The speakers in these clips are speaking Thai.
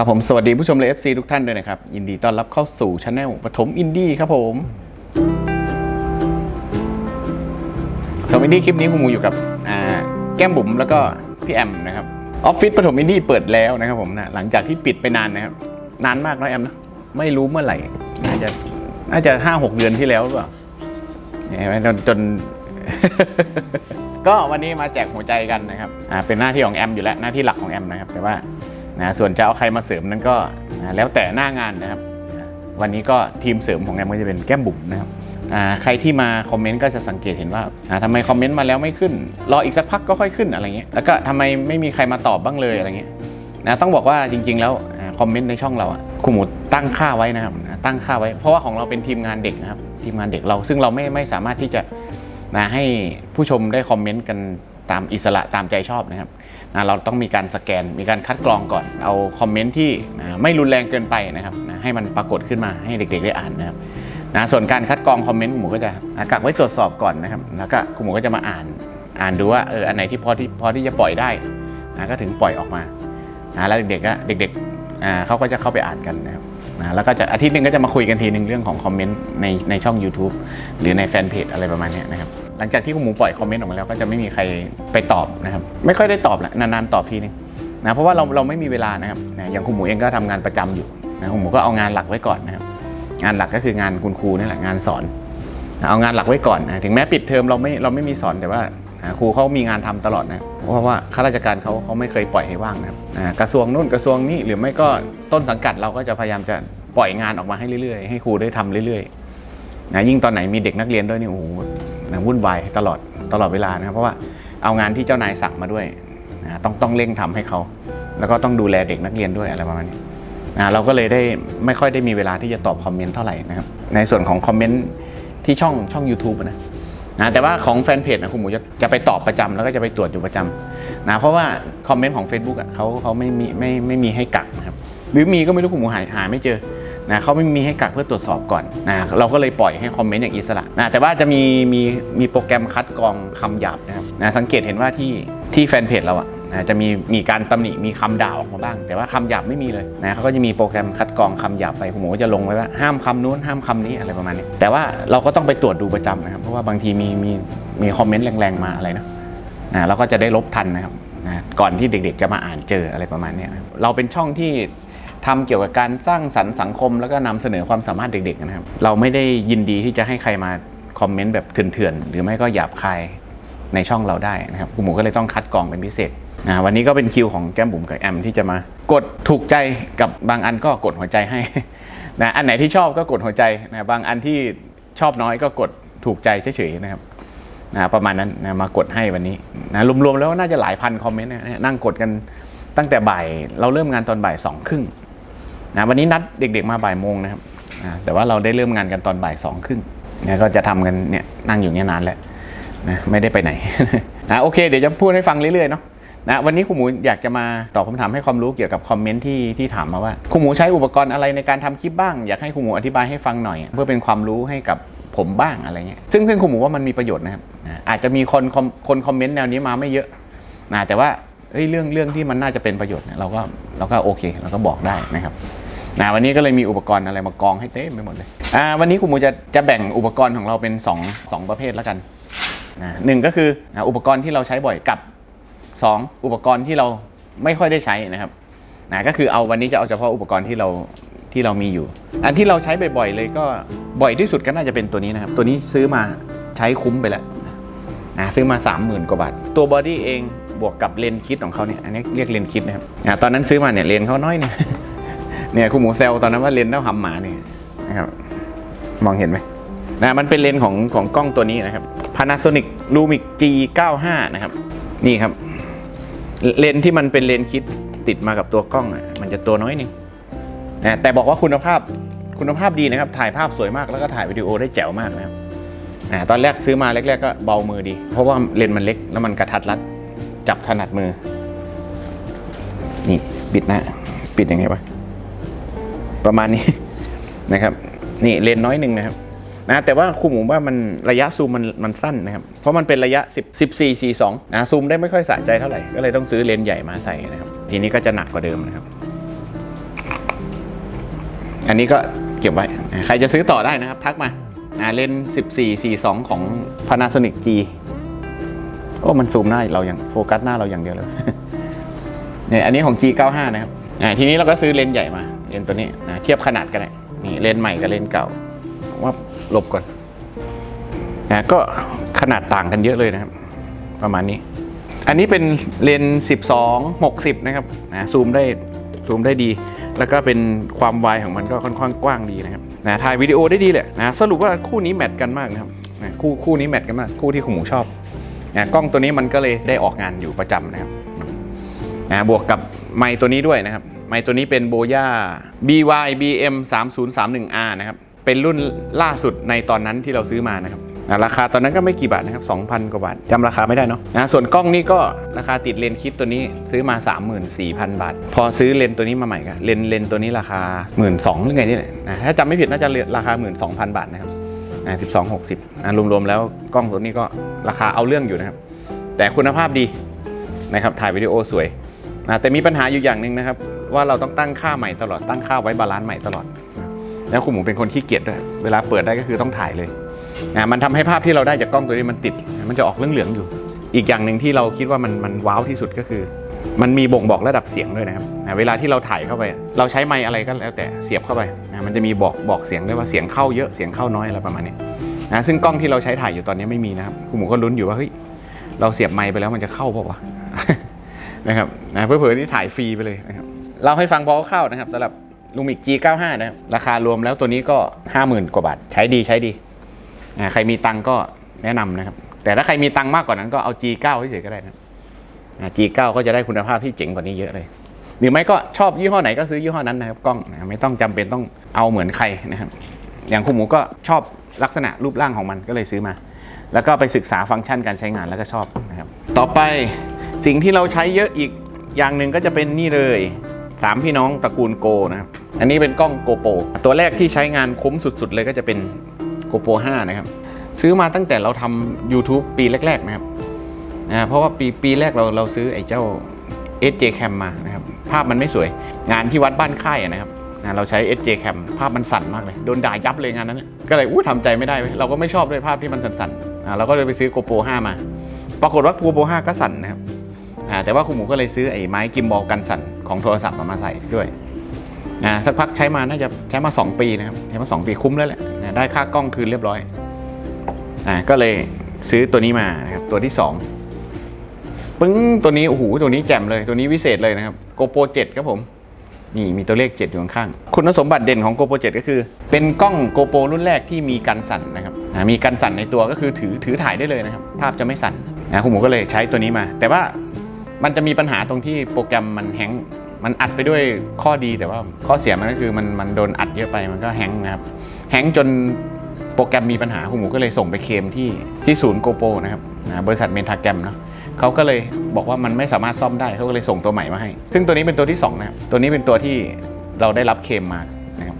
ครับผมสวัสดีผู้ชมเลย FC ทุกท่านด้วยนะครับ ยินดีต้อนรับเข้าสู่ช anel ปฐมอินดี้ครับผมปฐมอินดี้คลิปนี้คุณหมูอยู่กับแก้มบุ๋มแล้วก็พี่แอมนะครับออฟฟิศปฐมอินดี้เปิดแล้วนะครับผมนะหลังจากที่ปิดไปนานนะครับ นานมากเนอะแอมนะไม่รู้เมื่อไหร่ น่าจะน่าจะห้าหกเดือนที่แล้วหรือเปล่าเนี่ยเห็นไหมจนจนก็วันนี้มาแจกหัวใจกันนะครับอ่าเป็นหน้าที่ของแอมอยู่แล้วหน้าที่หลักของแอมนะครับ แต่ว่า นะส่วนจะเอาใครมาเสริมนั้นก็นะแล้วแต่หน้างานนะครับ วันนี้ก็ทีมเสริมของแอมก็จะเป็นแก้มบุ๋มนะครับใครที่มาคอมเมนต์ก็จะสังเกตเห็นว่าอ่าทำไมคอมเมนต์มาแล้วไม่ขึ้น รออีกสักพักก็ค่อยขึ้นอะไรเงี้ยแล้วก็ทำไมไม่มีใครมาตอบบ้างเลยอะไรเงี้ยนะต้องบอกว่าจริง ๆ แล้วคอมเมนต์ในช่องเราคุณหมูตั้งค่าไว้นะครับนะตั้งค่าไว้ เพราะว่าของเราเป็นทีมงานเด็กนะครับทีมงานเด็กเราซึ่งเราไม่ไม่สามารถที่จะนะให้ผู้ชมได้คอมเมนต์กันตามอิสระตามใจชอบนะครับ นะเราต้องมีการสแกน มีการคัดกรองก่อน เอาคอมเมนต์ที่นะไม่รุนแรงเกินไปนะครับนะให้มันปรากฏขึ้นมาให้เด็กๆได้อ่านนะครับนะส่วนการคัดกรองคอมเมนต์คุณหมูก็จะนะกักไว้ตรวจสอบก่อนนะครับแล้วก็คุณหมูก็จะมาอ่านอ่านดูว่าเอออันไหนที่พอที่พอที่จะปล่อยได้นะก็ถึงปล่อยออกมานะแล้วเด็กๆก็เด็กๆอ่าเขาก็จะเข้าไปอ่านกันนะครับนะแล้วก็จะอาทิตย์หนึงก็จะมาคุยกันทีหนึ่งเรื่องของคอมเมนต์ในในช่อง YouTube หรือในแฟนเพจอะไรประมาณนี้นะครับ หลังจากที่คุณหมูปล่อยคอมเมนต์ออกมาแล้วก็จะไม่มีใครไปตอบนะครับ ไม่ค่อยได้ตอบแหละนานๆตอบทีนึงนะเพราะว่าเราเราไม่มีเวลานะครับนะอย่างคุณหมูเองก็ทำงานประจำอยู่นะคุณหมูก็เอางานหลักไว้ก่อนนะครับ งานหลักก็คืองานคุณครูนี่แหละงานสอนนะเอางานหลักไว้ก่อนนะถึงแม้ปิดเทอมเราไม่เราไม่มีสอนแต่ว่านะครูเขามีงานทำตลอดนะเพราะว่าข้าราชการเขาเขาไม่เคยปล่อยให้ว่างนะครับนะกระทรวงนู่นกระทรวงนี้หรือไม่ก็ต้นสังกัดเราก็จะพยายามจะปล่อยงานออกมาให้เรื่อยๆ ให้ครูได้ทำเรื่อยๆ นะยิ่งตอนไหนมีเด็กนักเรียนด้วยนี่โอ้โหนะวุ่นวายตลอดตลอดเวลานะครับเพราะว่าเอางานที่เจ้านายสั่งมาด้วยนะต้องต้องเร่งทำให้เขา แล้วก็ต้องดูแลเด็กนักเรียนด้วยอะไรประมาณนี้นะเราก็เลยได้ไม่ค่อยได้มีเวลาที่จะตอบคอมเมนต์เท่าไหร่นะครับในส่วนของคอมเมนต์ที่ช่องช่อง u t u b e นะนะแต่ว่าของแฟนเพจนะคุณหมูจะจะไปตอบประจำแล้วก็จะไปตรวจอยู่ประจำนะเพราะว่าคอมเมนต์ของ Facebook อะเขาเขาไม่มีไม่ไม่มีให้กักนะครับหรือมีก็ไม่รู้คุณหมูหายหาไม่เจอ นะเขาไม่มีให้กักเพื่อตรวจสอบก่อนนะเราก็เลยปล่อยให้คอมเมนต์อย่างอิสระนะแต่ว่าจะมีมีมีโปรแกรมคัดกรองคำหยาบนะครับนะสังเกตเห็นว่าที่ที่แฟนเพจเราอะนะจะมีมีการตำหนิมีคำด่าออกมาบ้าง แต่ว่าคำหยาบไม่มีเลยนะเขาก็จะมีโปรแกรมคัดกรองคำหยาบไปคุณหมูก็จะลงไว้ว่าห้ามคำนู้นห้ามคำนี้อะไรประมาณนี้ แต่ว่าเราก็ต้องไปตรวจดูประจำนะครับ เพราะว่าบางทีมีมีมีคอมเมนต์แรงๆมาอะไรนะนะเราก็จะได้ลบทันนะครับนะก่อนที่เด็กๆจะมาอ่านเจออะไรประมาณนี้เราเป็นช่องที่ ทำเกี่ยวกับการสร้างสรรค์สังคม แล้วก็นำเสนอความสามารถเด็กๆนะครับ เราไม่ได้ยินดีที่จะให้ใครมาคอมเมนต์แบบเถื่อนๆหรือไม่ก็หยาบคายในช่องเราได้นะครับคุณหมูก็เลยต้องคัดกรองเป็นพิเศษนะวันนี้ก็เป็นคิวของแก้มบุ๋มกับแอมที่จะมากดถูกใจกับบางอันก็กดหัวใจให้นะอันไหนที่ชอบก็กดหัวใจนะบางอันที่ชอบน้อยก็กดถูกใจเฉยๆนะครับนะประมาณนั้นนะมากดให้วันนี้นะรวมๆแล้วน่าจะหลายพันคอมเมนต์นะนั่งกดกันตั้งแต่บ่าย เราเริ่มงานตอนบ่ายสองครึ่ง นะวันนี้นัดเด็กๆมาบ่ายโมงนะครับแต่ว่าเราได้เริ่มงานกันตอนบ่ายสองครึ่งนะก็จะทำกันเนี่ยนั่งอยู่เนี่ยนานแล้วนะไม่ได้ไปไหนนะโอเค เดี๋ยวจะพูดให้ฟังเรื่อยๆเนาะนะวันนี้คุณหมูอยากจะมาตอบคำถามให้ความรู้เกี่ยวกับคอมเมนต์ที่ที่ถามมาว่าคุณหมูใช้อุปกรณ์อะไรในการทำคลิปบ้าง อยากให้คุณหมูอธิบายให้ฟังหน่อย เพื่อเป็นความรู้ให้กับผมบ้างอะไรเงี้ยซึ่งซึ่งคุณหมูว่ามันมีประโยชน์นะครับนะอาจจะมีคนคอมคนคอมเมนต์แนวนี้มาไม่เยอะนะแต่ว่าเเรื่องเรื่องที่มันน่าจะเป็นประโยชน์เนี่ยเราก็เราก็โอเคเราก็บอกได้นะครับ นะวันนี้ก็เลยมีอุปกรณ์อะไรมากองให้เต็มไปหมดเลยอ่าวันนี้คุณมูจะจะแบ่งอุปกรณ์ของเราเป็น2งประเภทแล้วกันนะหนึ่งก็คืออ,อุปกรณ์ที่เราใช้บ่อยกับ 2 อุปกรณ์ที่เราไม่ค่อยได้ใช้นะครับนะก็คือเอาวันนี้จะเอาเฉพาะอุปกรณ์ที่เราที่เรามีอยู่ อันที่เราใช้บ่อยๆเลยก็บ่อยที่สุดก็น่าจะเป็นตัวนี้นะครับ ตัวนี้ซื้อมาใช้คุ้มไปแล้วนะซื้อมา 30,000 กว่าบาท ตัวบอดี้เองบวกกับเลนคิดของเขาเนี่ยอันนี้เรียกเลนคิดนะครับอะตอนนั้นซื้อมาเนี่ยเลนเขาน้อยเนี่ย เนี่ยคุณหมูเซลตอนนั้นว่าเลนส์เท่าหำหมาเนี่ยนะครับ มองเห็นไหมนะมันเป็นเลนส์ของของกล้องตัวนี้นะครับ Panasonic Lumix G95 นะครับ นี่ครับ เลนส์ที่มันเป็นเลนส์คิดติดมากับตัวกล้องอะมันจะตัวน้อยหนึงนะแต่บอกว่าคุณภาพคุณภาพดีนะครับ ถ่ายภาพสวยมากแล้วก็ถ่ายวิดีโอได้แจ๋วมากนะครับนะตอนแรกซื้อมาแรกๆก็เบามือดี เพราะว่าเลนส์มันเล็กแล้วมันกระทัดรัด จับถนัดมือ นี่ ปิดหนะปิดยังไงวะ ประมาณนี้นะครับ นี่เลนน้อยหนึ่งนะครับนะแต่ว่าครูหมูว่ามันระยะซูมมันมันสั้นนะครับ เพราะมันเป็นระยะ 10 14 42นะซูมได้ไม่ค่อยสะใจเท่าไหร่ก็เลยต้องซื้อเลนส์ใหญ่มาใส่นะครับ ทีนี้ก็จะหนักกว่าเดิมนะครับ อันนี้ก็เก็บไว้ ใครจะซื้อต่อได้นะครับ ทักมาอ่าเลนส์14 42 ของ Panasonic G โอ้มันซูมหน้าเราอย่างโฟกัสหน้าเราอย่างเดียวเลยเนี่ยอันนี้ของ G95 นะครับอ่าทีนี้เราก็ซื้อเลนส์ใหญ่มา เลนตัวนี้นะเทียบขนาดกันเลยนี่เลนใหม่กับเลนเก่าว่าหลบก่อนนะก็ขนาดต่างกันเยอะเลยนะครับ ประมาณนี้ อันนี้เป็นเลน12 60 นะครับนะซูมได้ซูมได้ดี แล้วก็เป็นความไวของมันก็ค่อนข้างกว้างดีนะครับนะถ่ายวิดีโอได้ดีเลยนะสรุปว่าคู่นี้แมทกันมากนะครับนะคู่คู่นี้แมทกันมากคู่ที่คุณหมูชอบนะกล้องตัวนี้มันก็เลยได้ออกงานอยู่ประจำนะครับนะบวกกับไมค์ตัวนี้ด้วยนะครับ ไมค์ตัวนี้เป็นโบย่า BY BM 3031R นะครับ เป็นรุ่นล่าสุดในตอนนั้นที่เราซื้อมานะครับราคาตอนนั้นก็ไม่กี่บาทนะครับ 2,000 กว่าบาทจำราคาไม่ได้เนาะนะส่วนกล้องนี่ก็ราคาติดเลนส์คิดตัวนี้ซื้อมา 34,000 บาท พอซื้อเลนส์ตัวนี้มาใหม่ก็เลนส์เลนส์ตัวนี้ราคา 1 2ื่นหรือไงนี่แหละนะถ้าจำไม่ผิดน่าจะราคา 12,000 บาทนะครับอ่า12 60นะรวมๆแล้วกล้องตัวนี้ก็ราคาเอาเรื่องอยู่นะครับ แต่คุณภาพดีนะครับถ่ายวิดีโอสวย นะแต่มีปัญหาอยู่อย่างหนึ่งนะครับ ว่าเราต้องตั้งค่าใหม่ตลอดตั้งค่าไว้บาลานซ์ใหม่ตลอด แล้วคุณหมูเป็นคนขี้เกียจด้วยเวลาเปิดได้ก็คือต้องถ่ายเลยอะมันทำให้ภาพที่เราได้จากกล้องตัวนี้มันติด มันจะออกเหลืองๆอยู่ อีกอย่างหนึ่งที่เราคิดว่ามันมันว้าวที่สุดก็คือ มันมีบ่งบอกระดับเสียงด้วยนะครับอะเวลาที่เราถ่ายเข้าไป เราใช้ไมค์อะไรก็แล้วแต่เสียบเข้าไปนะมันจะมีบอกบอกเสียงด้วยว่าเสียงเข้าเยอะเสียงเข้าน้อยอะไรประมาณนี้นะซึ่งกล้องที่เราใช้ถ่ายอยู่ตอนนี้ไม่มีนะครับคุณหมูก็ลุ้นอยู่ว่าเฮ้ยเราเสียบไมค์ไปแล้วมันจะเข้าเปล่าวะ นะครับนะเพื่อๆนี่ถ่ายฟรีไปเลยนะครับเล่าให้ฟังพอเข้านะครับสำหรับลูมิก G95 นะครับราคารวมแล้วตัวนี้ก็ 50,000 กว่าบาท ใช้ดีใช้ดีใครมีตังก็แนะนำนะครับ แต่ถ้าใครมีตังมากกว่านั้นก็เอา G9 เฉยๆก็ได้นะ G9 ก็จะได้คุณภาพที่เจ๋งกว่านี้เยอะเลย หรือไม่ก็ชอบยี่ห้อไหนก็ซื้อยี่ห้อนั้นนะครับกล้องนะไม่ต้องจำเป็นต้องเอาเหมือนใครนะครับอย่างคุณหมูก็ชอบลักษณะรูปร่างของมันก็เลยซื้อมา แล้วก็ไปศึกษาฟังก์ชันการใช้งานแล้วก็ชอบนะครับต่อไป สิ่งที่เราใช้เยอะอีกอย่างหนึ่งก็จะเป็นนี่เลยสามพี่น้องตระกูลโกนะครับอันนี้เป็นกล้องโกโปรตัวแรกที่ใช้งานคุ้มสุด ๆ เลยก็จะเป็นโกโปร5นะครับ ซื้อมาตั้งแต่เราทำ YouTube ปีแรก ๆ นะครับนะเพราะว่าปีปีแรกเราเราซื้อไอ้เจ้า SJ Cam มานะครับ ภาพมันไม่สวย งานที่วัดบ้านค่ายนะครับนะเราใช้ SJ Cam ภาพมันสั่นมากเลย โดนด่ายับเลยงานนั้น ก็เลยอู้ทำใจไม่ได้ เราก็ไม่ชอบด้วยภาพที่มันสั่นๆอ่าเราก็เลยไปซื้อ GoPro 5มา ปรากฏว่า GoPro 5ก็สั่นนะครับ แต่ว่าคุณหมูก็เลยซื้อไอ้ไม้กิมบอลกันสั่นของโทรศัพท์มามาใส่ด้วยนะสักพักใช้มาน่าจะใช้มา 2 ปีนะครับใช้มา 2 ปีคุ้มแล้วแหละนะได้ค่ากล้องคืนเรียบร้อยอ่าก็เลยซื้อตัวนี้มานะครับตัวที่ 2 ปึ้งตัวนี้โอ้โหตัวนี้แจ่มเลยตัวนี้วิเศษเลยนะครับ GoPro 7 ครับผมนี่มีตัวเลข 7 อยู่ข้างๆคุณสมบัติเด่นของ GoPro 7 ก็คือ เป็นกล้อง GoPro รุ่นแรกที่มีกันสั่นนะครับมีกันสั่นในตัวก็คือถือถือถ่ายได้เลยนะครับ ภาพจะไม่สั่นนะคุณหมูก็เลยใช้ตัวนี้มา แต่ว่า มันจะมีปัญหาตรงที่โปรแกรมมันแฮงมันอัดไปด้วยข้อดีแต่ว่าข้อเสียมันก็คือมันมันโดนอัดเยอะไปมันก็แฮงนะครับแฮงจนโปรแกรมมีปัญหาคุณหมูก็เลยส่งไปเคลมที่ที่ศูนย์ GoPro นะครับนะบริษัทเมนทาแกรมเนาะเขาก็เลยบอกว่ามันไม่สามารถซ่อมได้เขาก็เลยส่งตัวใหม่มาให้ ซึ่งตัวนี้เป็นตัวที่2นะครับตัวนี้เป็นตัวที่เราได้รับเคลมมานะครับ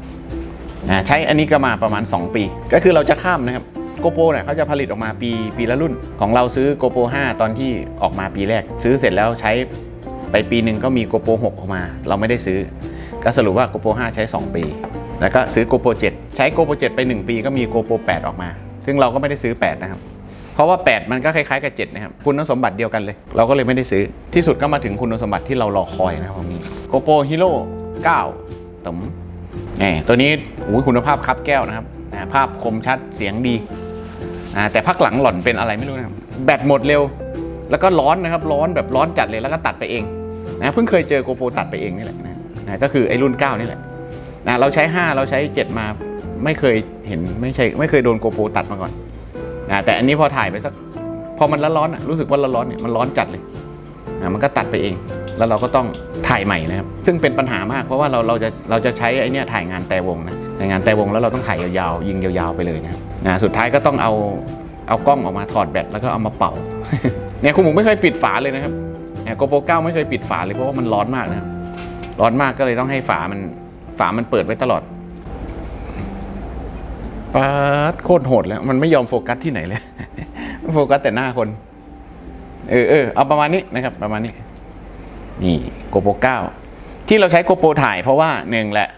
ใช้อันนี้ก็มาประมาณ 2 ปี ก็คือเราจะข้ามนะครับ โกโปรเนี่ยเขาจะผลิตออกมาปีปีละรุ่น ของเราซื้อโกโปร5ตอนที่ออกมาปีแรก ซื้อเสร็จแล้วใช้ไปปีหนึ่งก็มีโกโปร6ออกมา เราไม่ได้ซื้อ ก็สรุปว่าโกโปร5ใช้ 2 ปี แล้วก็ซื้อโกโปร7ใช้โกโปร7ไป 1 ปีก็มีโกโปร8ออกมา ซึ่งเราก็ไม่ได้ซื้อ 8 นะครับเพราะว่า 8 มันก็คล้ายๆกับ 7 นะครับ คุณสมบัติเดียวกันเลย เราก็เลยไม่ได้ซื้อ ที่สุดก็มาถึงคุณสมบัติที่เรารอคอยนะครับวันนี้ GoPro Hero 9ตมแหมตัวนี้คุณภาพครับแก้วนะครับภาพคมชัดเสียงดี แต่พักหลังหล่อนเป็นอะไรไม่รู้นะครับแบตหมดเร็ว แล้วก็ร้อนนะครับร้อนแบบร้อนจัดเลยแล้วก็ตัดไปเองนะเพิ่งเคยเจอ GoPro ตัดไปเองนี่แหละนะก็คือไอ้รุ่น 9 นี่แหละนะเราใช้ 5 เราใช้ 7 มาไม่เคยเห็นไม่ใช่ไม่เคยโดน GoPro ตัดมาก่อนนะแต่อันนี้พอถ่ายไปสักพอมันร้อนๆอะรู้สึกว่าร้อนๆเนี่ยมันร้อนจัดเลยนะมันก็ตัดไปเอง แล้วเราก็ต้องถ่ายใหม่นะครับ ซึ่งเป็นปัญหามากเพราะว่าเราเราจะเราจะใช้ไอ้นี่ถ่ายงานแต่วงนะในงานแต่วงแล้วเราต้องถ่ายยาวๆยิงยาวๆไปเลยนะครับ นะสุดท้ายก็ต้องเอาเอากล้องออกมาถอดแบตแล้วก็เอามาเป่าเนี่ยคุณหมูไม่เคยปิดฝาเลยนะครับเนี่ยโกโปรเก้าไม่เคยปิดฝาเลยเพราะว่ามันร้อนมากนะครับร้อนมากก็เลยต้องให้ฝามันฝามันเปิดไว้ตลอดปาดโคตรโหดแล้วมันไม่ยอมโฟกัสที่ไหนเลยโฟกัสแต่หน้าคน เออเออเอาประมาณนี้นะครับ ประมาณนี้ นี่โกโปรเก้าที่เราใช้โกโปรถ่ายเพราะว่าหนึ่งแหละ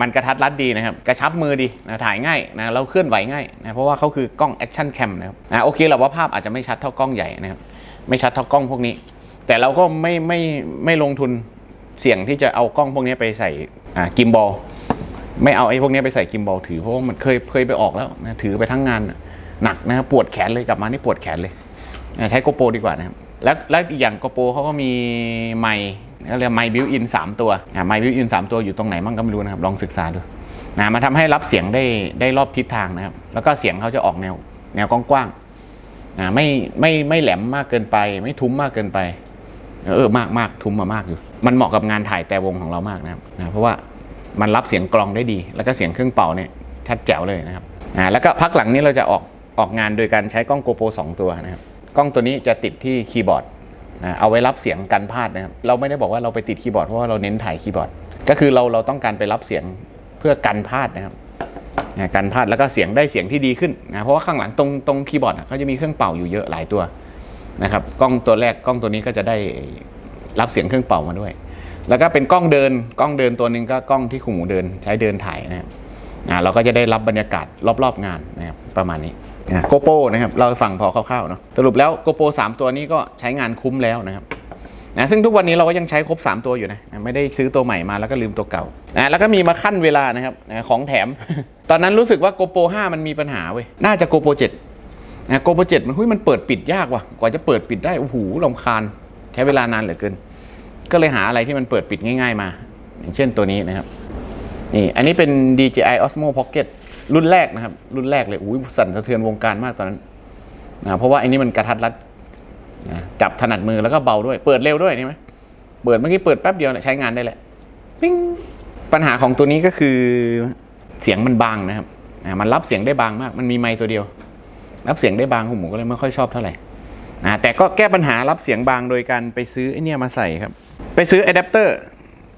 มันกระทัดรัดดีนะครับ กระชับมือดีนะถ่ายง่ายนะเราเคลื่อนไหวง่ายนะเพราะว่าเขาคือกล้องแอคชั่นแคมนะครับนะโอเคแหละว่าภาพอาจจะไม่ชัดเท่ากล้องใหญ่นะครับ ไม่ชัดเท่ากล้องพวกนี้ แต่เราก็ไม่ไม่ไม่ลงทุนเสี่ยงที่จะเอากล้องพวกนี้ไปใส่อ่ากิมบอลไม่เอาไอ้พวกนี้ไปใส่กิมบอลถือเพราะว่ามันเคยเคยไปออกแล้วนะถือไปทั้งงานหนักนะครับปวดแขนเลยกลับมานี่ปวดแขนเลยนะใช้โกโปรดีกว่านะครับ แล้วแล้วอีกอย่างโกโปรเขาก็มีไมค์เขาเรียกไมค์บิวอินสามตัวไมค์บิวอินสามตัวอยู่ตรงไหนมั่งก็ไม่รู้นะครับ ลองศึกษาดูนะมาทำให้รับเสียงได้ได้รอบทิศทางนะครับ แล้วก็เสียงเขาจะออกแนวแนวกว้างๆนะไม่ไม่ไม่แหลมมากเกินไป ไม่ทุ้มมากเกินไป เออมากมากทุ้มมามากอยู่ มันเหมาะกับงานถ่ายแต่วงของเรามากนะครับนะเพราะว่ามันรับเสียงกลองได้ดี แล้วก็เสียงเครื่องเป่าเนี่ยชัดแจ๋วเลยนะครับอ่าแล้วก็พักหลังนี้เราจะออกออกงานโดยการใช้กล้องโกโปร2ตัวนะครับ กล้องตัวนี้จะติดที่คีย์บอร์ดนะเอาไว้รับเสียงกันพลาดนะครับเราไม่ได้บอกว่าเราไปติดคีย์บอร์ดเพราะว่าเราเน้นถ่ายคีย์บอร์ด ก็คือเราเราต้องการไปรับเสียงเพื่อกันพลาดนะครับนะกันพลาดแล้วก็เสียงได้เสียงที่ดีขึ้นนะเพราะว่าข้างหลังตรงตรงคีย์บอร์ดเขาจะมีเครื่องเป่าอยู่เยอะหลายตัวนะครับกล้องตัวแรกกล้องตัวนี้ก็จะได้รับเสียงเครื่องเป่ามาด้วย แล้วก็เป็นกล้องเดินกล้องเดินตัวหนึ่งก็กล้องที่คุณหมูเดินใช้เดินถ่ายนะครับเราก็จะได้รับบรรยากาศรอบๆงานนะครับประมาณนี้ โกโปนะครับ เราฟังพอคร่าวๆเนาะสรุปแล้วโกโปรสามตัวนี้ก็ใช้งานคุ้มแล้วนะครับนะซึ่งทุกวันนี้เราก็ยังใช้ครบ 3 ตัวอยู่นะไม่ได้ซื้อตัวใหม่มาแล้วก็ลืมตัวเก่านะแล้วก็มีมาขั้นเวลานะครับนะของแถม ตอนนั้นรู้สึกว่าโกโป5มันมีปัญหาเว้ยน่าจะโกโป7นะโกโป7มันหุ้ยมันเปิดปิดยากว่ะกว่าจะเปิดปิดได้โอ้โหลำคาญ ใช้เวลานานเหลือเกิน ก็เลยหาอะไรที่มันเปิดปิดง่าย ๆ มา อย่างเช่นตัวนี้นะครับนี่อันนี้เป็น DJI Osmo Pocket รุ่นแรกนะครับ รุ่นแรกเลยอุ้ยสั่นสะเทือนวงการมากตอนนั้นนะเพราะว่าอันนี้มันกระทัดรัดนะจับถนัดมือแล้วก็เบาด้วย เปิดเร็วด้วยนี่ไหมเปิดเมื่อกี้เปิดแป๊บเดียวนะใช้งานได้แหละปิ้งปัญหาของตัวนี้ก็คือเสียงมันบางนะครับอ่ามันรับเสียงได้บางมาก มันมีไมค์ตัวเดียว รับเสียงได้บางคุณหมูก็เลยไม่ค่อยชอบเท่าไหร่อ่าแต่ก็แก้ปัญหารับเสียงบางโดยการไปซื้อไอเนี่ยมาใส่ครับ ไปซื้ออะแดปเตอร์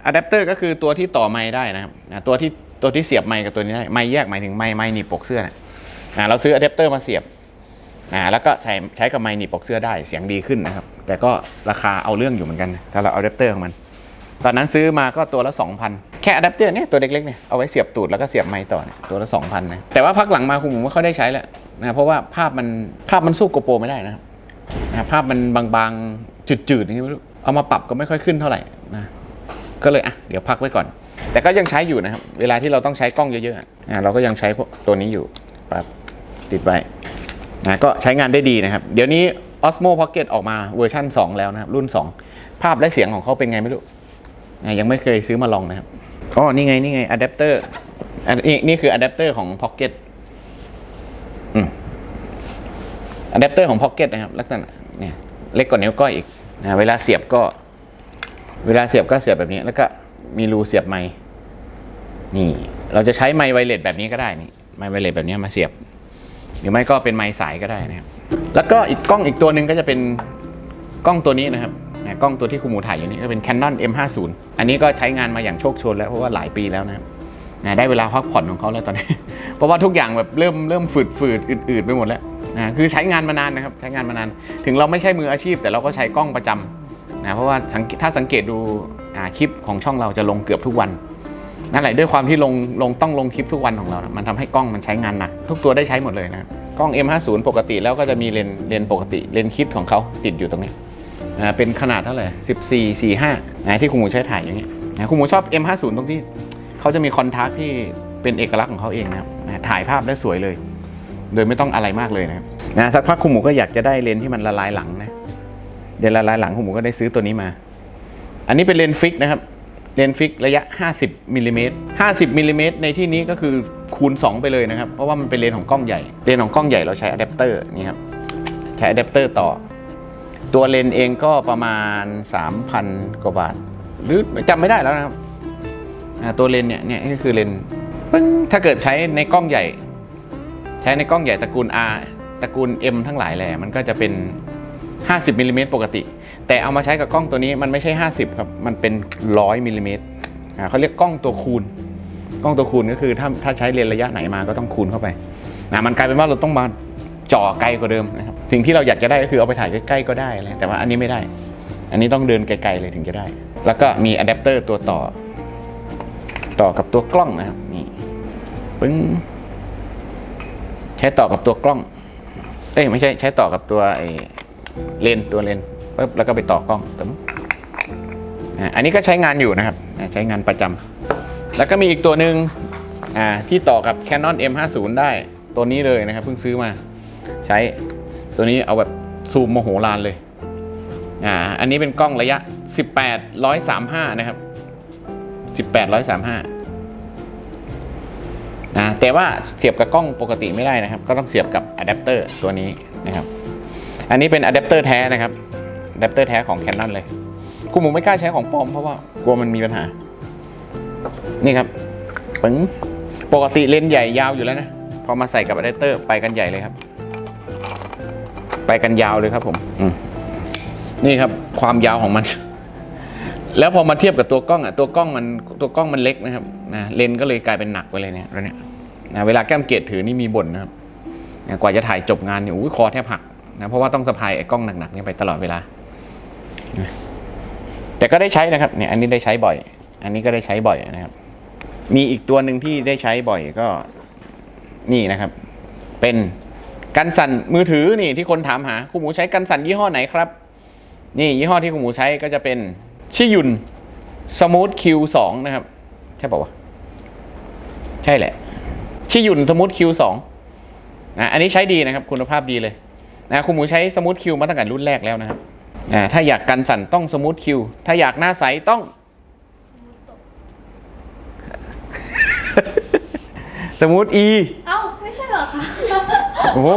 อะแดปเตอร์ก็คือตัวที่ต่อไมค์ได้นะครับอ่าตัวที่ ตัวที่เสียบไมค์กับตัวนี้ได้ไมค์แยกหมายถึงไมค์ไมค์หนีบปกเสื้อนะอ่าเราซื้ออะแดปเตอร์มาเสียบอ่าแล้วก็ใส่ใช้กับไมค์หนีบปกเสื้อได้เสียงดีขึ้นนะครับ แต่ก็ราคาเอาเรื่องอยู่เหมือนกันถ้าเราเอาอะแดปเตอร์ของมัน ตอนนั้นซื้อมาก็ตัวละ 2,000 แค่อะแดปเตอร์เนี่ยตัวเล็กๆเนี่ยเอาไว้เสียบตูดแล้วก็เสียบไมค์ต่อเนี่ยตัวละ 2,000นะแต่ว่าพักหลังมาคุณผมไม่ค่อยได้ใช้แล้วนะเพราะว่าภาพมันภาพมันสู้โกโปรไม่ได้นะครับนะภาพมันบางๆจืดๆอย่างนี้ไม่รู้เอามาปรับก็ไม่ค่อยขึ้นเท่าไหร่นะก็เลยอะเดี๋ยวพักไว้ก่อน แต่ก็ยังใช้อยู่นะครับ เวลาที่เราต้องใช้กล้องเยอะๆอะเราก็ยังใช้พวกตัวนี้อยู่ปั๊บติดไว้นะก็ใช้งานได้ดีนะครับ เดี๋ยวนี้ Osmo Pocket ออกมาเวอร์ชัน2 แล้วนะครับ รุ่น 2 ภาพและเสียงของเขาเป็นไงไม่รู้ยังไม่เคยซื้อมาลองนะครับอ๋อนี่ไง นี่ไงอะแดปเตอร์อันนี้นี่คืออะแดปเตอร์ของ Pocket อะแดปเตอร์ของ Pocket นะครับลักษณะเนี่ยเล็กกว่านิ้วก้อยอีกนะเวลาเสียบก็ เวลาเสียบก็เสียบแบบนี้แล้วก็ มีรูเสียบไมค์นี่ เราจะใช้ไมค์ไวเลสแบบนี้ก็ได้นี่ไมค์ไวเลสแบบนี้มาเสียบ หรือไม่ก็เป็นไมค์สายก็ได้นะครับ แล้วก็อีกกล้องอีกตัวหนึ่งก็จะเป็นกล้องตัวนี้นะครับนะกล้องตัวที่คุณหมูถ่ายอยู่นี่ก็เป็น Canon M50 อันนี้ก็ใช้งานมาอย่างโชคชนแล้วเพราะว่าหลายปีแล้วนะครับนะได้เวลาพักผ่อนของเขาแล้วตอนนี้ เพราะว่าทุกอย่างแบบเริ่มเริ่มฝืดฝืดอืดๆไปหมดแล้วนะคือใช้งานมานานนะครับใช้งานมานาน ถึงเราไม่ใช่มืออาชีพ แต่เราก็ใช้กล้องประจำนะเพราะว่าถ้าสังเกตดู คลิปของช่องเราจะลงเกือบทุกวันนั่นแหละด้วยความที่ลงลงต้องลงคลิปทุกวันของเรานะมันทำให้กล้องมันใช้งานหนักทุกตัวได้ใช้หมดเลยนะกล้อง M50 ปกติแล้วก็จะมีเลนส์เลนปกติเลนส์คิดของเขาติดอยู่ตรงนี้อ่าเป็นขนาดเท่าไหร่14 45นะที่คุณหมูใช้ถ่ายอย่างนี้นะคุณหมูชอบ M50 ตรงที่เขาจะมีคอนทราสที่เป็นเอกลักษณ์ของเขาเองนะครับนะถ่ายภาพได้สวยเลย โดยไม่ต้องอะไรมากเลยนะครับนะสักพักคุณหมูก็อยากจะได้เลนส์ที่มันละลายหลังนะเดี๋ยวละลายหลังคุณหมูก็ได้ซื้อตัวนี้มา อันนี้เป็นเลนส์ฟิกนะครับ เลนส์ฟิกระยะ 50มิลลิเมตร50มิลลิเมตรในที่นี้ก็คือคูณ 2 ไปเลยนะครับ เพราะว่ามันเป็นเลนส์ของกล้องใหญ่ เลนส์ของกล้องใหญ่เราใช้อะแดปเตอร์นี่ครับ ใช้อะแดปเตอร์ต่อ ตัวเลนส์เองก็ประมาณ 3,000 กว่าบาท หรือจำไม่ได้แล้วนะครับตัวเลนส์เนี่ยเนี่ยก็คือเลนส์ถ้าเกิดใช้ในกล้องใหญ่ ใช้ในกล้องใหญ่ตระกูล R ตระกูล M ทั้งหลายแหละมันก็จะเป็น 50มิลลิเมตรปกติ แต่เอามาใช้กับกล้องตัวนี้มันไม่ใช่ 50 ครับ มันเป็น 100มิลลิเมตรอ่าเขาเรียกกล้องตัวคูณ กล้องตัวคูณก็คือถ้าถ้าใช้เลนระยะไหนมาก็ต้องคูณเข้าไปนะมันกลายเป็นว่าเราต้องมาจ่อไกลกว่าเดิมนะครับสิ่งที่เราอยากจะได้ก็คือเอาไปถ่ายใกล้ๆก็ได้อะไรแต่ว่าอันนี้ไม่ได้ อันนี้ต้องเดินไกลๆเลยถึงจะได้ แล้วก็มีอะแดปเตอร์ตัวต่อ ต่อกับตัวกล้องนะครับนี่ปึ้งใช้ต่อกับตัวกล้องเอ้ยไม่ใช่ใช้ต่อกับตัวไอเลนตัวเลน ปุ๊บแล้วก็ไปต่อกล้องตึ้มอันนี้ก็ใช้งานอยู่นะครับใช้งานประจำแล้วก็มีอีกตัวหนึ่งที่ต่อกับ Canon M50 ได้ตัวนี้เลยนะครับเพิ่งซื้อมาใช้ตัวนี้เอาแบบซูมโมโหลานเลยอ่าอันนี้เป็นกล้องระยะ 18 135 นะครับ 18 135นะแต่ว่าเสียบกับกล้องปกติไม่ได้นะครับ ก็ต้องเสียบกับอะแดปเตอร์ตัวนี้นะครับ อันนี้เป็นอะแดปเตอร์แท้นะครับ แดปเตอร์แท้ของ Canon เลยคุณหมูไม่กล้าใช้ของปลอมเพราะว่ากลัวมันมีปัญหา นี่ครับปึ้งปกติเลนส์ใหญ่ยาวอยู่แล้วนะพอมาใส่กับอะแดปเตอร์ไปกันใหญ่เลยครับ ไปกันยาวเลยครับผมมนี่ครับ ความยาวของมัน แล้วพอมาเทียบกับตัวกล้องอะตัวกล้องมันตัวกล้องมันเล็กนะครับนะเลนก็เลยกลายเป็นหนักไปเลยเนี่ยแล้วเนี่ยนะเวลาแก้มเกตถือนี่มีบ่นนะครับกว่าจะถ่ายจบงานเนี่ยอุ้ยคอแทบหักนะเพราะว่าต้องสะพายไอ้กล้องหนักๆเนี่ยไปตลอดเวลา แต่ก็ได้ใช้นะครับเนี่ยอันนี้ได้ใช้บ่อย อันนี้ก็ได้ใช้บ่อยนะครับ มีอีกตัวหนึ่งที่ได้ใช้บ่อยก็นี่นะครับ เป็นกันสั่นมือถือนี่ที่คนถามหาคุณหมูใช้กันสั่นยี่ห้อไหนครับ นี่ยี่ห้อที่คุณหมูใช้ก็จะเป็นชิยุนสมูทคิวสองนะครับ ใช่ป่าวะใช่แหละชิยุนสมูทคิวสองนะอันนี้ใช้ดีนะครับ คุณภาพดีเลยนะคุณหมูใช้สมูทคิวมาตั้งแต่รุ่นแรกแล้วนะครับ อ่าถ้าอยากกันสั่นต้องสมูทคิว ถ้าอยากหน้าใสต้อง สมูทอีเอ้าไม่ใช่เหรอคะโอ้โห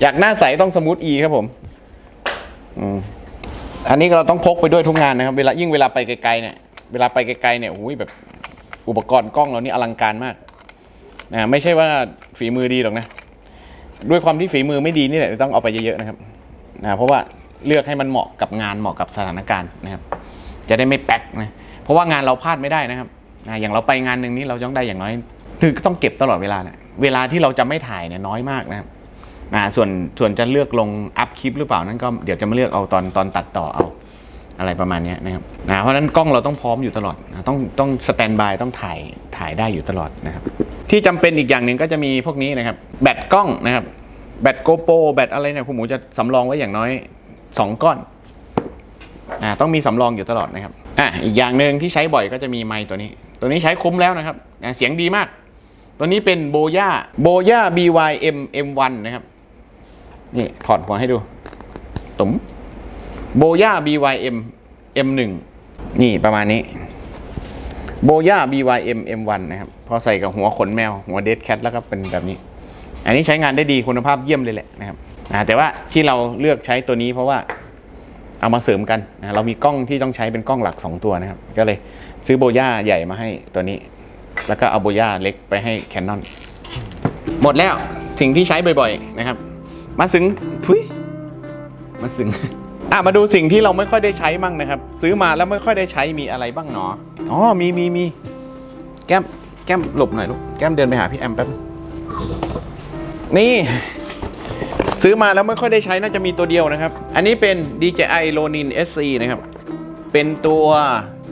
อยากหน้าใสต้องสมูทอีครับผมอืมอันนี้เราต้องพกไปด้วยทุกงานนะครับ เวลายิ่งเวลาไปไกลๆเนี่ยเวลาไปไกลๆเนี่ยโอ้ยแบบอุปกรณ์กล้องเรานี่อลังการมากนะไม่ใช่ว่าฝีมือดีหรอกนะ ด้วยความที่ฝีมือไม่ดีนี่แหละต้องเอาไปเยอะๆนะครับ นะเพราะว่าเลือกให้มันเหมาะกับงานเหมาะกับสถานการณ์นะครับ จะได้ไม่แป๊กนะเพราะว่างานเราพลาดไม่ได้นะครับนะอย่างเราไปงานหนึ่งนี้เราต้องได้อย่างน้อยคือต้องเก็บตลอดเวลาเนี่ยเวลาที่เราจะไม่ถ่ายเนี่ยน้อยมากนะครับนะส่วนส่วนจะเลือกลงอัพคลิปหรือเปล่านั่นก็เดี๋ยวจะมาเลือกเอาตอนตอนตัดต่อเอาอะไรประมาณนี้นะครับนะเพราะฉะนั้นกล้องเราต้องพร้อมอยู่ตลอดนะต้องต้องสแตนบายต้องถ่ายถ่ายได้อยู่ตลอดนะครับ ที่จำเป็นอีกอย่างหนึ่งก็จะมีพวกนี้นะครับ แบตกล้องนะครับ แบตโกโปรแบตอะไรเนี่ยคุณหมูจะสำรองไว้อย่างน้อยสองก้อนอ่าต้องมีสำรองอยู่ตลอดนะครับอะอีกอย่างหนึ่งที่ใช้บ่อยก็จะมีไมค์ตัวนี้ ตัวนี้ใช้คุ้มแล้วนะครับอะเสียงดีมาก ตัวนี้เป็นโบย่าโบย่า BYM M1 นะครับนี่ถอดหัวให้ดูตุ๋มโบย่า BYM M1 นี่ประมาณนี้โบย่า BYM M1 นะครับ พอใส่กับหัวขนแมว หัวเดดแคทแล้วก็เป็นแบบนี้ อันนี้ใช้งานได้ดีคุณภาพเยี่ยมเลยแหละนะครับแต่ว่าที่เราเลือกใช้ตัวนี้เพราะว่าเอามาเสริมกันนะเรามีกล้องที่ต้องใช้เป็นกล้องหลัก 2 ตัวนะครับ ก็เลยซื้อโบย่าใหญ่มาให้ตัวนี้ แล้วก็เอาโบย่าเล็กไปให้แคนนอนหมดแล้วสิ่งที่ใช้บ่อยๆนะครับ มาถึงทุยมาถึงอะมาดูสิ่งที่เราไม่ค่อยได้ใช้มั่งนะครับ ซื้อมาแล้วไม่ค่อยได้ใช้มีอะไรบ้างหนออ๋อมีมีมีแก้มแก้มหลบหน่อยลูกแก้มเดินไปหาพี่แอมแป๊บ นี่ ซื้อมาแล้วไม่ค่อยได้ใช้น่าจะมีตัวเดียวนะครับ อันนี้เป็น DJI Ronin SC นะครับ เป็นตัว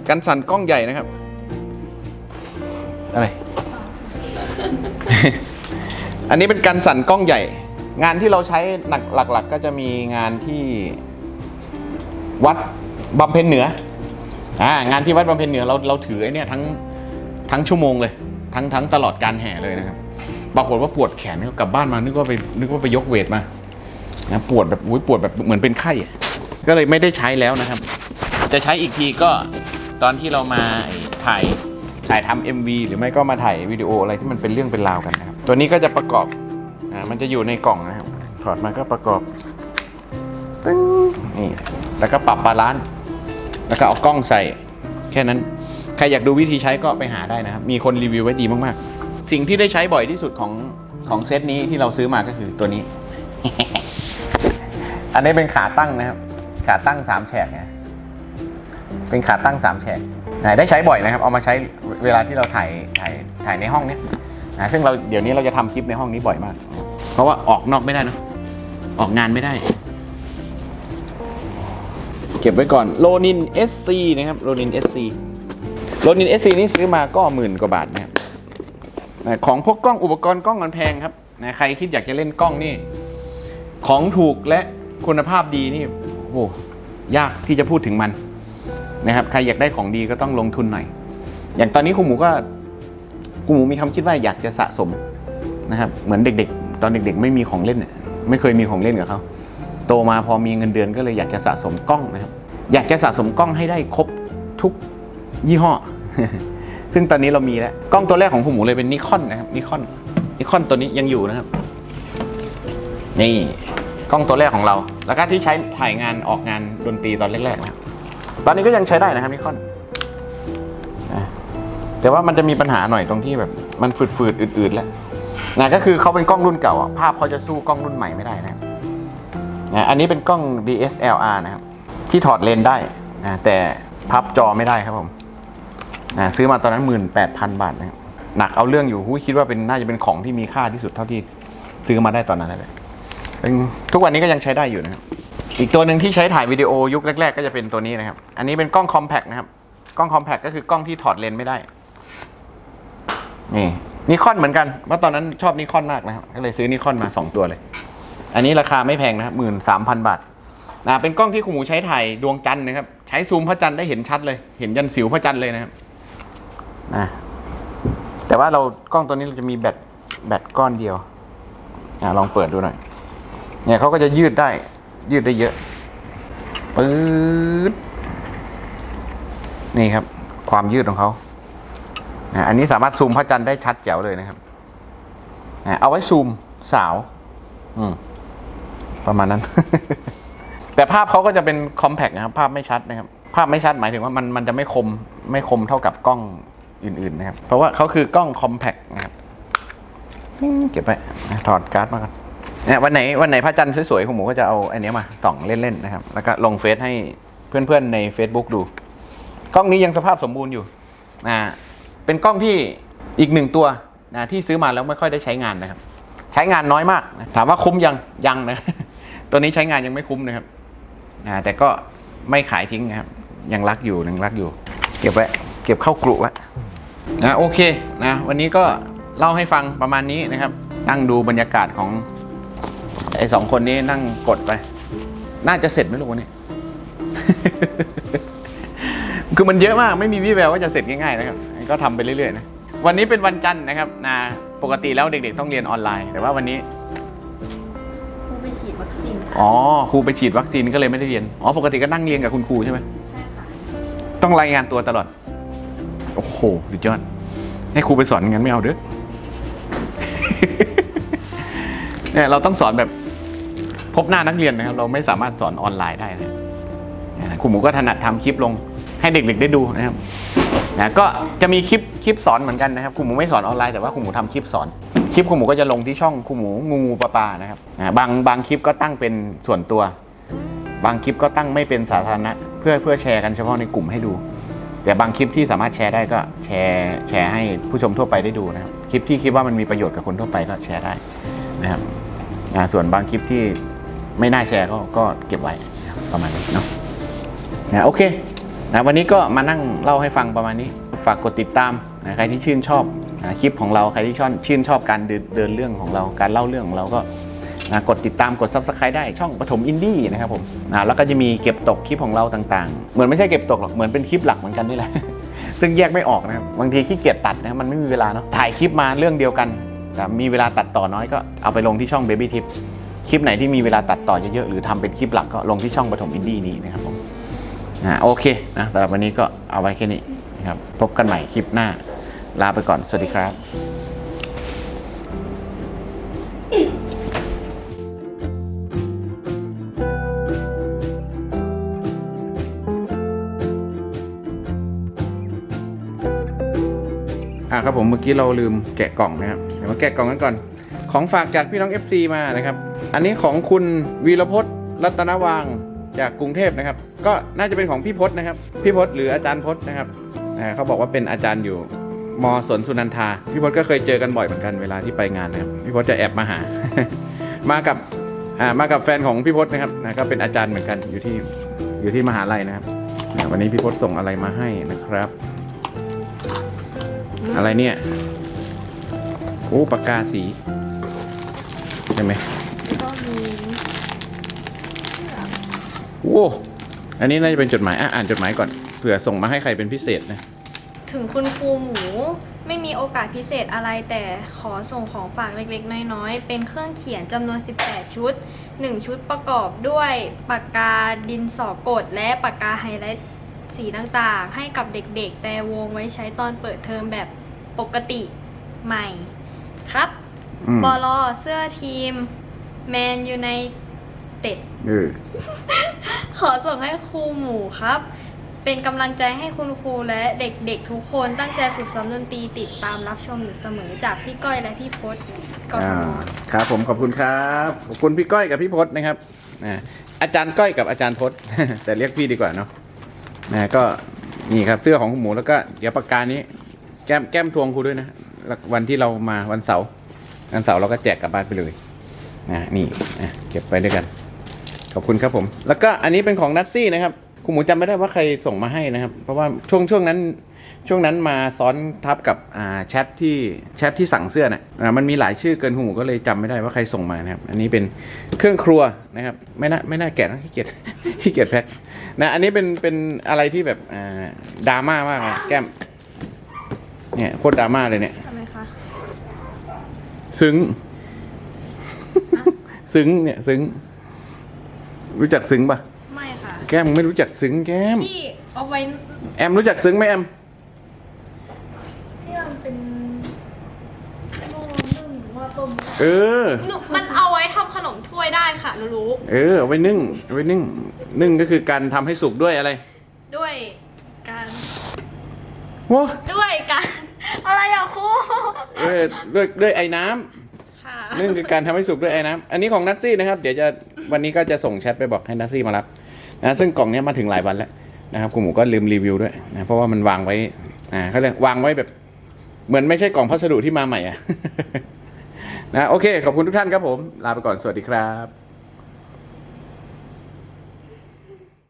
กันสั่นกล้องใหญ่นะครับ อะไร อันนี้เป็นการสั่นกล้องใหญ่ งานที่เราใช้หนักหลักๆก็จะมีงานที่วัดบำเพ็ญเหนืออ่างานที่วัดบำเพ็ญเหนือเราเราถือไอ้เนี่ยทั้งทั้งชั่วโมงเลย ทั้งทั้งตลอดการแห่เลยนะครับ ปรากฏว่าปวดแขนก็กลับบ้านมา นึกว่าไปนึกว่าไปยกเวทมานะปวดแบบอุ้ยปวดแบบเหมือนเป็นไข้ก็เลยไม่ได้ใช้แล้วนะครับ จะใช้อีกทีก็ตอนที่เรามาถ่ายถ่ายทำ MV หรือไม่ก็มาถ่ายวิดีโออะไรที่มันเป็นเรื่องเป็นราวกันนะครับ ตัวนี้ก็จะประกอบอ่ามันจะอยู่ในกล่องนะครับถอดมาก็ประกอบตึ้งนี่แล้วก็ปรับบาลานซ์แล้วก็เอากล้องใส่ แค่นั้น ใครอยากดูวิธีใช้ก็ไปหาได้นะครับ มีคนรีวิวไว้ดีมากๆ สิ่งที่ได้ใช้บ่อยที่สุดของของเซตนี้ที่เราซื้อมาก็คือตัวนี้ อันนี้เป็นขาตั้งนะครับ ขาตั้งสามแฉกนะเป็นขาตั้งสามแฉกได้ใช้บ่อยนะครับ เอามาใช้เวลาที่เราถ่ายถ่ายถ่ายในห้องเนี้ยนะซึ่งเราเดี๋ยวนี้เราจะทำคลิปในห้องนี้บ่อยมาก เพราะว่าออกนอกไม่ได้นะออกงานไม่ได้ เก็บไว้ก่อนโลนิน SC นะครับโลนิน SC โรนิน SC นี่ซื้อมาก็หมื่นกว่าบาทนะครับนะ ของพวกกล้องอุปกรณ์กล้องมันแพงครับนะใครคิดอยากจะเล่นกล้องนี่ ของถูกและคุณภาพดีนี่โอ้ยากที่จะพูดถึงมันนะครับ ใครอยากได้ของดีก็ต้องลงทุนหน่อย อย่างตอนนี้คุณหมูก็คุณหมูมีคำคิดว่าอยากจะสะสมนะครับ เหมือนเด็ก ๆ ตอนเด็ก ๆ ไม่มีของเล่นน่ะไม่เคยมีของเล่นกับเขาโตมาพอมีเงินเดือนก็เลยอยากจะสะสมกล้องนะครับ อยากจะสะสมกล้องให้ได้ครบทุกยี่ห้อ ซึ่งตอนนี้เรามีแล้ว กล้องตัวแรกของคุณหมูเลยเป็นนิคอนนะครับนิคอนนิคอนตัวนี้ยังอยู่นะครับ นี่กล้องตัวแรกของเรา แล้วก็ที่ใช้ถ่ายงานออกงานดนตรีตอนแรกๆนะครับตอนนี้ก็ยังใช้ได้นะครับนิคอนแต่ว่ามันจะมีปัญหาหน่อยตรงที่แบบ มันฝืดๆอืดๆแล้วนะก็คือเขาเป็นกล้องรุ่นเก่าอะภาพเขาจะสู้กล้องรุ่นใหม่ไม่ได้นะนะอันนี้เป็นกล้อง DSLR นะครับ ที่ถอดเลนส์ได้นะแต่พับจอไม่ได้ครับผม นะซื้อมาตอนนั้น 18,000 บาทนะครับหนักเอาเรื่องอยู่หูยคิดว่าเป็นน่าจะเป็นของที่มีค่าที่สุดเท่าที่ซื้อมาได้ตอนนั้นเลยทุกวันนี้ก็ยังใช้ได้อยู่นะครับ อีกตัวหนึ่งที่ใช้ถ่ายวิดีโอยุคแรก ๆ ก็จะเป็นตัวนี้นะครับ อันนี้เป็นกล้องคอมแพกนะครับกล้องคอมแพกก็คือกล้องที่ถอดเลนส์ไม่ได้ นี่นิคอนเหมือนกันเพราะตอนนั้นชอบนิคอนมากนะครับ ก็เลยซื้อนิคอนมาสองตัวเลย อันนี้ราคาไม่แพงนะครับหมื่นสามพันบาทนะเป็นกล้องที่คุณหมูใช้ถ่ายดวงจันทร์นะครับ ใช้ซูมพระจันทร์ได้เห็นชัดเลย เห็นยันสิวพระจันทร์เลยนะครับ นะแต่ว่าเรากล้องตัวนี้เราจะมีแบตแบตก้อนเดียวอะลองเปิดดูหน่อย เนี่ยเขาก็จะยืดได้ ยืดได้เยอะปื๊ดนี่ครับ ความยืดของเขาอันนี้สามารถซูมพระจันทร์ได้ชัดแจ๋วเลยนะครับเอาไว้ซูมสาว อืมประมาณนั้น แต่ภาพเขาก็จะเป็นคอมแพกนะครับ ภาพไม่ชัดนะครับ ภาพไม่ชัดหมายถึงว่ามันมันจะไม่คมไม่คมเท่ากับกล้อง อื่นๆนะครับ เพราะว่าเขาคือกล้องคอมแพกนะครับเก็บไปอะถอดการ์ดมาก่อนเนี่ยวันไหนวันไหนพระจันทร์สวยๆคุณหมูก็จะเอาอันนี้มาส่องเล่นๆนะครับ แล้วก็ลงเฟซให้เพื่อนๆใน Facebook ดู กล้องนี้ยังสภาพสมบูรณ์อยู่นะเป็นกล้องที่อีกหนึ่งตัวนะที่ซื้อมาแล้วไม่ค่อยได้ใช้งานนะครับ ใช้งานน้อยมากนะถามว่าคุ้มยังยังนะตัวนี้ใช้งานยังไม่คุ้มนะครับนะแต่ก็ไม่ขายทิ้งนะครับ ยังรักอยู่ยังรักอยู่ เก็บไว้เก็บเข้ากรุไว้ นะโอเคนะวันนี้ก็เล่าให้ฟังประมาณนี้นะครับ นั่งดูบรรยากาศของไอ้สองคนนี้นั่งกดไป น่าจะเสร็จไหมลูกวันนี้คือมันเยอะมากไม่มีวี่แววว่าจะเสร็จง่ายๆนะครับก็ทำไปเรื่อยๆนะวันนี้เป็นวันจันทร์นะครับนะปกติแล้วเด็กๆต้องเรียนออนไลน์ แต่ว่าวันนี้ครูไปฉีดวัคซีนค่ะอ๋อครูไปฉีดวัคซีนก็เลยไม่ได้เรียนอ๋อปกติก็นั่งเรียนกับคุณครูใช่ไหมใช่ค่ะต้องรายงานตัวตลอด โอ้โหสุดยอด ให้ครูไปสอนงั้นไม่เอาเด้อเนี่ยเราต้องสอนแบบพบหน้านักเรียนนะครับ เราไม่สามารถสอนออนไลน์ได้นะครูหมูก็ถนัดทำคลิปลงให้เด็กๆได้ดูนะครับนะก็จะมีคลิปคลิปสอนเหมือนกันนะครับครูหมูไม่สอนออนไลน์แต่ว่าครูหมูทำคลิปสอน คลิปครูหมูก็จะลงที่ช่องครูหมูงูงูปลาปลานะครับนะบางบางคลิปก็ตั้งเป็นส่วนตัว บางคลิปก็ตั้งไม่เป็นสาธารณะ เพื่อเพื่อแชร์กันเฉพาะในกลุ่มให้ดู แต่บางคลิปที่สามารถแชร์ได้ก็แชร์แชร์ให้ผู้ชมทั่วไปได้ดูนะครับ คลิปที่คิดว่ามันมีประโยชน์กับคนทั่วไปก็แชร์ได้นะครับส่วนบางคลิปที่ไม่น่าแชร์ก็ก็เก็บไว้ประมาณนี้เนาะนะโอเคนะวันนี้ก็มานั่งเล่าให้ฟังประมาณนี้ ฝากกดติดตามนะใครที่ชื่นชอบนะคลิปของเราใครที่ชอบชื่นชอบการเดินเดินเรื่องของเราการเล่าเรื่องของเราก็ นะกดติดตามกด subscribe ได้ช่องปฐมอินดี้นะครับผมนะแล้วก็จะมีเก็บตกคลิปของเราต่างๆ เหมือนไม่ใช่เก็บตกหรอกเหมือนเป็นคลิปหลักเหมือนกันนี่แหละ ซึ่งแยกไม่ออกนะครับบางทีขี้เกียจตัดนะครับมันไม่มีเวลาเนาะถ่ายคลิปมาเรื่องเดียวกันแต่มีเวลาตัดต่อน้อยก็เอาไปลงที่ช่อง Baby Tip คลิปไหนที่มีเวลาตัดต่อเยอะๆหรือทำเป็นคลิปหลักก็ลงที่ช่องปฐมอินดี้นี้นะครับผมนะโอเคนะสำหรับวันนี้ก็เอาไว้แค่นี้นะครับพบกันใหม่คลิปหน้าลาไปก่อนสวัสดีครับ เมื่อกี้เราลืมแกะกล่องนะครับเดี๋ยวมาแกะกล่องกันก่อน ของฝากจากพี่น้อง FC มานะครับ อันนี้ของคุณวีรพจน์รัตนวางจากกรุงเทพนะครับ ก็น่าจะเป็นของพี่พจน์นะครับ พี่พจน์หรืออาจารย์พจน์นะครับเขาบอกว่าเป็นอาจารย์อยู่มสวนสุนันทาพี่พจน์ก็เคยเจอกันบ่อยเหมือนกันเวลาที่ไปงานนะครับพี่พจน์จะแอบมาหา มากับมากับแฟนของพี่พจน์นะครับนะก็เป็นอาจารย์เหมือนกันอยู่ที่อยู่ที่มหาลัยนะครับ วันนี้พี่พจน์ส่งอะไรมาให้นะครับ อะไรเนี่ย โอ้ปากกาสีใช่ไหมก็มีโอ้อันนี้น่าจะเป็นจดหมายอะอ่านจดหมายก่อนเผื่อส่งมาให้ใครเป็นพิเศษนะ ถึงคุณครูหมู ไม่มีโอกาสพิเศษอะไรแต่ขอส่งของฝากเล็กๆ น้อยๆ เป็นเครื่องเขียนจำนวน 18 ชุด 1 ชุดประกอบด้วยปากกาดินสอกดและปากกาไฮไลท์ สีต่างๆ ให้กับเด็กๆ แต่วงไว้ใช้ตอนเปิดเทอมแบบปกติใหม่ครับอืมบอลอเสื้อทีมแมนยูไนเต็ด เออ ขอส่งให้ครูหมูครับ เป็นกำลังใจให้คุณครูและเด็กๆทุกคนตั้งใจฝึกซ้อมดนตรีติดตามรับชมอยู่เสมอจากพี่ก้อยและพี่พศกทอ่ามครับผมขอบคุณครับ ขอบคุณพี่ก้อยกับพี่พศนะครับอ่าอาจารย์ก้อยกับอาจารย์พศ แต่เรียกพี่ดีกว่าเนาะ นะก็นี่ครับเสื้อของคุณหมูแล้วก็เดี๋ยวปากกานี้ แก้มแก้มทวงครูด้วยนะววันที่เรามาวันเสาร์วันเสาร์เราก็แจกกลับบ้านไปเลยนะนี่นะเก็บไปด้วยกัน ขอบคุณครับผม แล้วก็อันนี้เป็นของนัตซี่นะครับ คุณหมูจำไม่ได้ว่าใครส่งมาให้นะครับ เพราะว่าช่วงช่วงนั้นช่วงนั้นมาซ้อนทับกับอ่าแชทที่แชทที่สั่งเสื้อนะอ่ามันมีหลายชื่อเกินหูก็เลยจำไม่ได้ว่าใครส่งมานะครับ อันนี้เป็นเครื่องครัวนะครับ ไม่น่าไม่น่าแกะนะขี้เกียจ ขี้เกียจแพ็คนะอันนี้เป็นเป็นอะไรที่แบบอ่าดราม่ามากนะแก้มเนี่ยโคตรดราม่าเลยเนี่ย ทำไมคะซึ้ง ซึ้งเนี่ย ซึ้ง รู้จักซึ้งปะไม่ค่ะ แก้มไม่รู้จักซึ้งแก้ม ที่เอาไว้แอมรู้จักซึ้งไหมแอม ที่มันเป็นหม้อนึ่งหรือว่าต้มเออ หนูมันเอาไว้ทำขนมถ้วยได้ค่ะหนูรู้เออเอาไว้นึ่งเอาไว้นึ่ง นึ่งก็คือการทำให้สุกด้วยอะไรด้วยการว้าด้วยการ อะไรอะครูเออด้วยด้วยไอ้น้ำค่ะนึ่งคือการทำให้สุกด้วยไอ้น้ำอันนี้ของนัตซี่นะครับ เดี๋ยวจะวันนี้ก็จะส่งแชทไปบอกให้นัตซี่มารับ นะซึ่งกล่องนี้มาถึงหลายวันแล้วนะครับคุณหมูก็ลืมรีวิวด้วยนะเพราะว่ามันวางไว้อ่าเขาเรียกวางไว้แบบ เหมือนไม่ใช่กล่องพัสดุที่มาใหม่อะนะโอเค ขอบคุณทุกท่านครับผม ลาไปก่อนสวัสดีครับ